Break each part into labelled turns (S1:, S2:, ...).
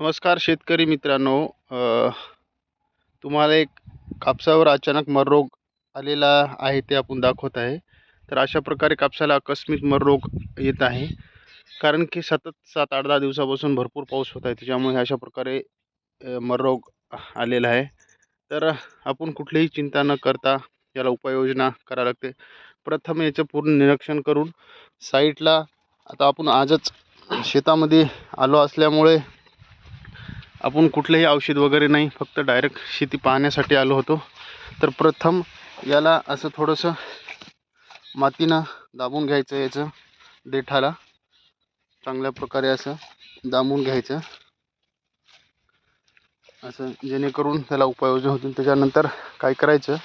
S1: नमस्कार शेतकरी मित्रांनो. तुम्हाला एक कापसावर अचानक मर रोग आलेला आहे ते आपण दाखवत आहे. तर अशा प्रकारे कापसाला आकस्मिक मर रोग येत आहे. कारण की सतत सात आठ दहा दिवसापासून भरपूर पाऊस होत आहे. त्याच्यामुळे अशा प्रकारे मररोग मर रोग आलेला आहे. तर आपण कुठलीही चिंता न करता याला उपाययोजना करावी लागते. प्रथम याचं पूर्ण निरीक्षण करून साईटला आता आपण आजच शेतामध्ये आलो असल्यामुळे आपण कुठलंही औषध वगैरे नाही फक्त डायरेक्ट शेती पाहण्यासाठी आलो होतो. तर प्रथम याला असं थोडंसं मातीनं दाबून घ्यायचं याचं देठाला. चांगल्या प्रकारे असं दाबून घ्यायचं. असं जेणेकरून त्याला उपाययोजना होतील. त्याच्यानंतर काय करायचं?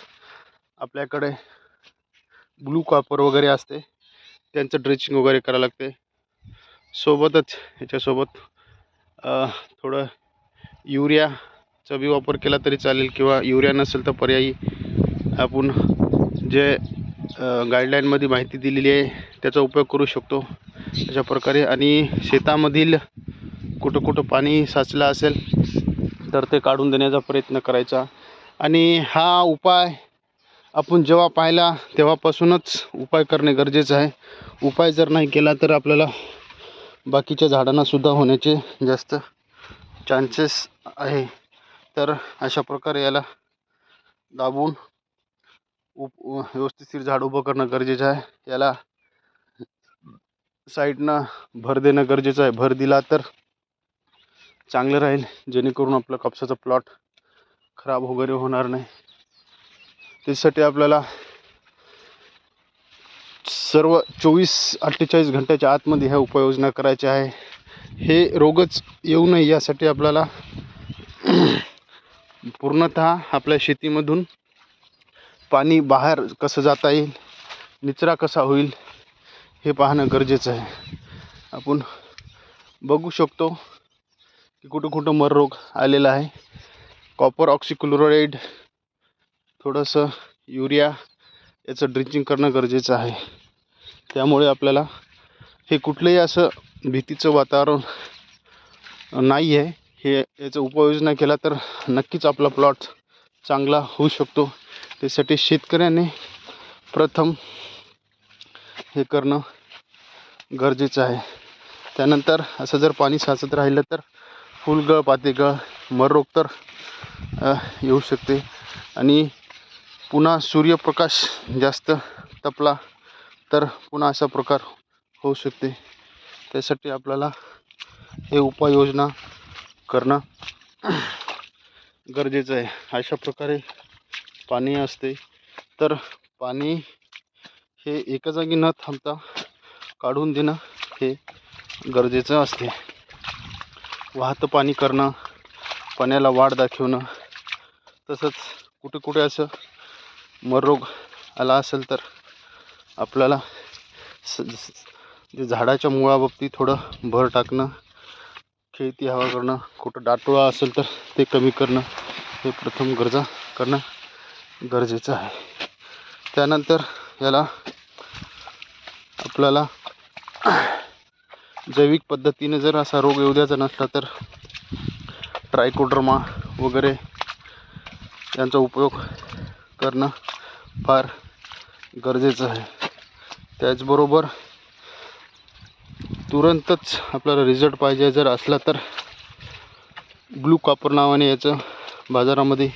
S1: आपल्याकडे ब्लू कॉपर वगैरे असते. त्यांचं ड्रेचिंग वगैरे करावं लागते. सोबतच ह्याच्यासोबत थोडं युरियाचा बी वापर केला तरी चालेल किंवा युरिया नसेल तर पर्यायी. आपण जे गाईडलाईनमध्ये माहिती दिलेली आहे त्याचा उपयोग करू शकतो. अशा प्रकारे आणि शेतामधील कुठं कुठं पाणी साचलं असेल तर ते काढून देण्याचा प्रयत्न करायचा. आणि हा उपाय आपण जेव्हा पाहिला तेव्हापासूनच उपाय करणे गरजेचं आहे. उपाय जर नाही केला तर आपल्याला बाकीच्या झाडांनासुद्धा होण्याचे जास्त चान्सेस आहे. तर अशा प्रकारे याला दाबून उप व्यवस्थित झाड उभं करणं गरजेचं आहे. याला साईडनं भर देणं गरजेचं आहे. भर दिला तर चांगलं राहील. जेणेकरून आपलं कापसाचा प्लॉट खराब वगैरे होणार नाही. त्यासाठी आपल्याला सर्व चोवीस अठ्ठेचाळीस घंट्याच्या आतमध्ये ह्या उपाययोजना करायच्या आहे. हे रोगच येऊ नये यासाठी आपल्याला पूर्णतः आपल्या शेतीमधून पाणी बाहेर कसं जाता येईल निचरा कसा होईल हे पाहणं गरजेचं आहे. आपण बघू शकतो की कुठं कुठं मररोग आलेला आहे. कॉपर ऑक्सिक्लोराईड थोडंसं युरिया याचं ड्रिंचिंग करणं गरजेचं आहे. त्यामुळे आपल्याला हे कुठलंही असं भीतीचं वातावरण नाही आहे. हे याचा उपाययोजना केला तर नक्कीच आपला प्लॉट चांगला होऊ शकतो. त्यासाठी शेतकऱ्याने प्रथम हे करणं गरजेचं आहे. त्यानंतर असं जर पाणी साचत राहिलं तर फुलगळ पातेगळ मररोग तर येऊ शकते. आणि पुन्हा सूर्यप्रकाश जास्त तपला तर पुन्हा असा प्रकार होऊ शकते. त्यासाठी आपल्याला हे उपाययोजना करणं गरजेचं आहे. अशा प्रकारे पाणी असते. तर पाणी हे एका जागी न थांबता काढून देणं हे गरजेचं असते. वाहतं पाणी करणं पाण्याला वाढ दाखवणं तसंच कुठे कुठे असं मररोग आला असेल तर आपल्याला स स- जे झाडाच्या मुळाबाबतीत थोडं भर टाकणं खेळती हवा करणं कुठं डाटोळा असेल तर ते कमी करणं हे प्रथम गरजा करणं गरजेचं आहे. त्यानंतर याला आपल्याला जैविक पद्धतीने जर असा रोग येऊ द्यायचा नसला तर ट्रायकोड्रमा वगैरे यांचा उपयोग करणं फार गरजेचं आहे. त्याचबरोबर तुरंतच आपल्याला रिझल्ट पाहिजे. जर असला तर ब्लू कॉपर नावाने याचं बाजारामध्ये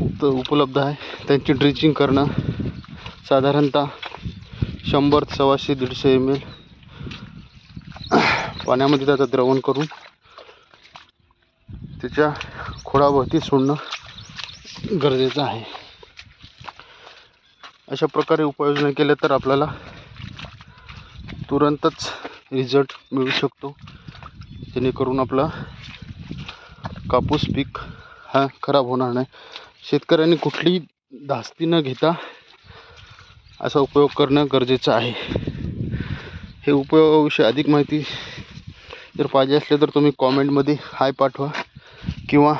S1: उप उपलब्ध आहे. त्यांची ड्रिचिंग करणं साधारणतः शंभर सव्वाशे दीडशे एम एल पाण्यामध्ये त्याचं द्रवण करून त्याच्या खोडाभोवती सोडणं गरजेचं आहे. अशा प्रकारे उपाययोजना केल्या तर आपल्याला तुरंतच रिझल्ट मिळू शकतो. जेणेकरून आपला कापूस पीक हा खराब होणार नाही. शेतकऱ्यांनी कुठलीही धास्ती न घेता असा उपयोग करणं गरजेचं आहे. हे उपयोगाविषयी अधिक माहिती जर पाहिजे असले तर तुम्ही कॉमेंटमध्ये हाय पाठवा किंवा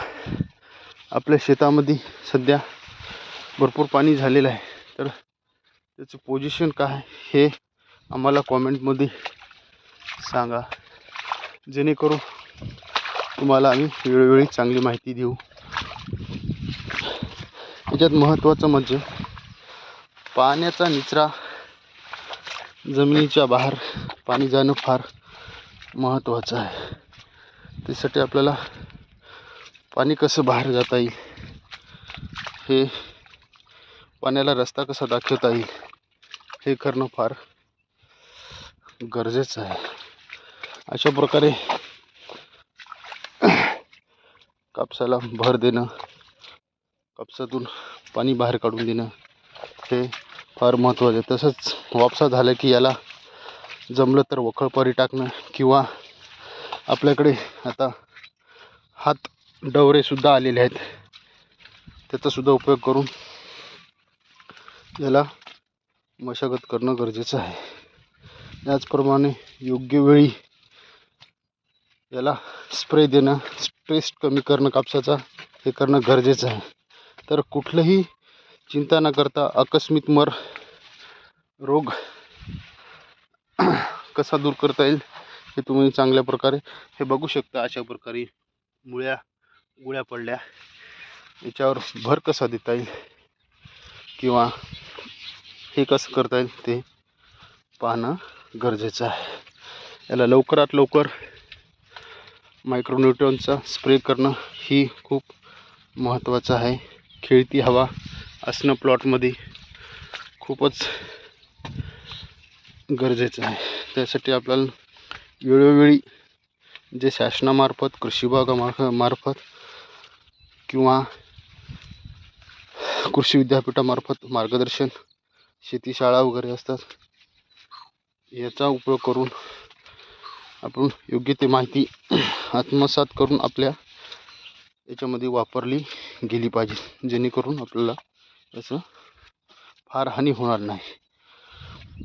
S1: आपल्या शेतामध्ये सध्या भरपूर पाणी झालेलं आहे. तर त्याचं पोजिशन काय हे आम्हाला कॉमेंटमध्ये सांगा. जेणेकरून तुम्हाला आम्ही वेळोवेळी चांगली माहिती देऊ. याच्यात महत्त्वाचं म्हणजे पाण्याचा निचरा जमिनीच्या बाहेर पाणी जाणं फार महत्त्वाचं आहे. त्यासाठी आपल्याला पाणी कसं बाहेर जाता येईल हे पाण्याला रस्ता कसा दाखवता येईल हे करणं फार गरजेचं आहे. अशा प्रकारे कापसाला भर देणं कापसातून पाणी बाहेर काढून देणं हे फार महत्त्वाचं आहे. तसंच वापसा झालं की याला जमलं तर वखळपारी टाकणं किंवा आपल्याकडे आता हात डवरेसुद्धा आलेले आहेत. त्याचासुद्धा उपयोग करून याला मशागत करणं गरजेचं आहे. त्याचप्रमाणे योग्य वेळी याला स्प्रे देणं स्ट्रेस कमी करणं कापसाचा हे करणं गरजेचं आहे. तर कुठलंही चिंता न करता आकस्मिक मर रोग कसा दूर करता येईल हे तुम्ही चांगल्या प्रकारे हे बघू शकता. अशा प्रकारे मुळ्या गुळ्या पडल्या याच्यावर भर कसा देता येईल किंवा हे कसं करता येईल ते पाहणं गरजेचं आहे. याला लवकरात लवकर मायक्रोन्यूट्रॉनचा स्प्रे करणं ही खूप महत्त्वाचं आहे. खेळती हवा असणं प्लॉटमध्ये खूपच गरजेचं आहे. त्यासाठी आपल्याला वेळोवेळी जे शासनामार्फत कृषी विभागामार्फ मार्फत किंवा कृषी विद्यापीठामार्फत मार्गदर्शन शेतीशाळा वगैरे असतात याचा उपयोग करून आपण योग्य ते माहिती आत्मसात करून आपल्या याच्यामध्ये वापरली गेली पाहिजे. जेणेकरून आपल्याला याचं फार हानी होणार नाही.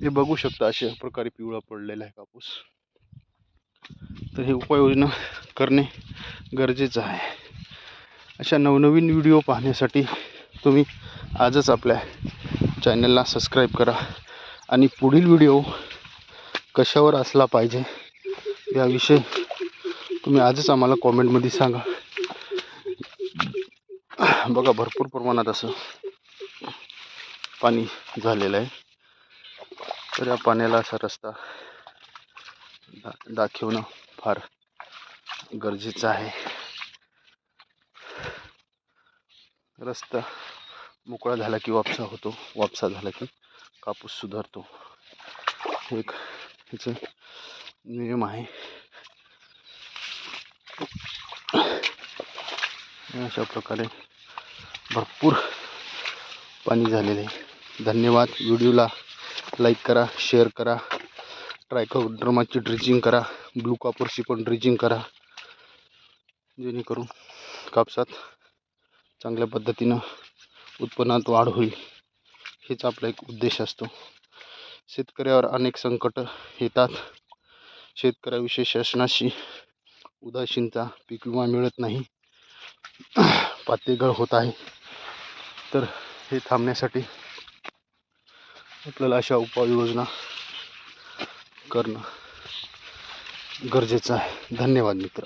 S1: हे बघू शकता अशा प्रकारे पिवळा पडलेला आहे कापूस. तर हे उपाययोजना करणे गरजेचं आहे. अशा नवनवीन व्हिडिओ पाहण्यासाठी तुम्ही आजच आपल्या चॅनलला सबस्क्राईब करा. आणि पुढील व्हिडिओ कशावर असला पाहिजे याविषयी तुम्ही आजच आम्हाला कॉमेंटमध्ये सांगा. बघा भरपूर प्रमाणात असं पाणी झालेलं आहे. तर या पाण्याला असा रस्ता दा दाखवणं फार गरजेचं आहे. रस्ता मोकळा झाला की वापसा होतो वापसा झाला की कापूस सुधारतो. एक ह्याचं नियम आहे. अशा प्रकारे भरपूर पाणी झालेले आहे. धन्यवाद. व्हिडिओला लाईक करा शेअर करा ट्रायकोड्रमाची ड्रिचिंग करा ब्लू कॉपरची पण ड्रिचिंग करा. जेणेकरून कापसात चांगल्या पद्धतीनं उत्पन्नात वाढ होईल. हेच आपला एक उद्देश असतो. शेतकऱ्यावर अनेक संकट येतात. शेतकऱ्याविषयी शासनाशी उदासीनता पीक विमा मिळत नाही. पातेगळ होत आहे. तर हे थांबण्यासाठी आपल्याला अशा उपाययोजना करणं गरजेचं आहे. धन्यवाद मित्र